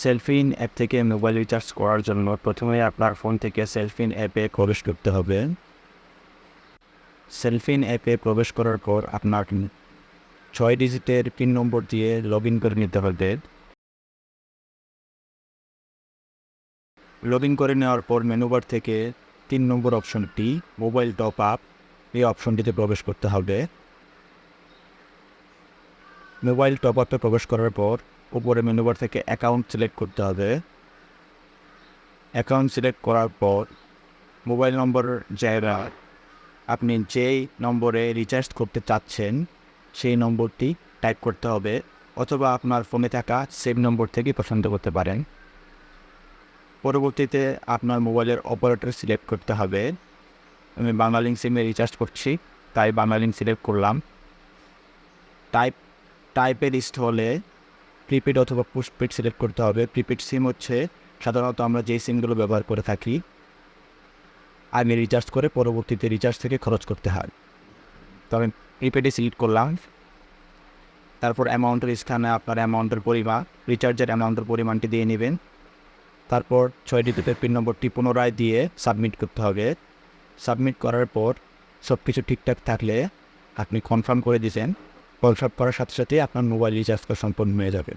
Cellfin app থেকে mobile recharge করার জন্য প্রথমে আপনার ফোন থেকে সেলফিন অ্যাপে প্রবেশ করতে হবে। সেলফিন অ্যাপে প্রবেশ করার পর আপনার ছয় ডিজিটের পিন নম্বর দিয়ে লগ ইন করে নিতে হবে। লগ ইন করে নেওয়ার পর মেনুবার থেকে তিন নম্বর অপশনটি মোবাইল টপ আপ এই অপশনটিতে প্রবেশ করতে হবে। মোবাইল টপ আপে প্রবেশ করার পর উপরে মেনুবার থেকে অ্যাকাউন্ট সিলেক্ট করতে হবে। অ্যাকাউন্ট সিলেক্ট করার পর মোবাইল নম্বর জায়গা আপনি যেই নম্বরে রিচার্জ করতে চাচ্ছেন, সেই নম্বরটি টাইপ করতে হবে অথবা আপনার ফোনে থাকা সেভ নম্বর থেকে পছন্দ করতে পারেন। পরবর্তীতে আপনার মোবাইলের অপারেটর সিলেক্ট করতে হবে। আমি বাংলালিং সিমে রিচার্জ করছি, তাই বাংলালিং সিলেক্ট করলাম। টাইপ টাইপের লিস্ট হলে প্রিপেড অথবা পোস্টপেড সিলেক্ট করতে হবে। প্রিপেড সিম হচ্ছে, সাধারণত আমরা যেই সিমগুলো ব্যবহার করে থাকি আগে রিচার্জ করে পরবর্তীতে রিচার্জ থেকে খরচ করতে হয়। তো আমি প্রিপেডে সিলেক্ট করলাম। তারপর অ্যামাউন্টের স্থানে আপনার অ্যামাউন্টের পরিমাণ রিচার্জের অ্যামাউন্টের পরিমাণটি দিয়ে নেবেন। তারপর ছয় ডিজিটের পিন নম্বরটি পুনরায় দিয়ে সাবমিট করতে হবে। সাবমিট করার পর সব কিছু ঠিকঠাক থাকলে আপনি কনফার্ম করে দিয়েছেন কনফার্ম করার সাথে সাথে আপনার মোবাইল রিচার্জ সম্পন্ন হয়ে যাবে।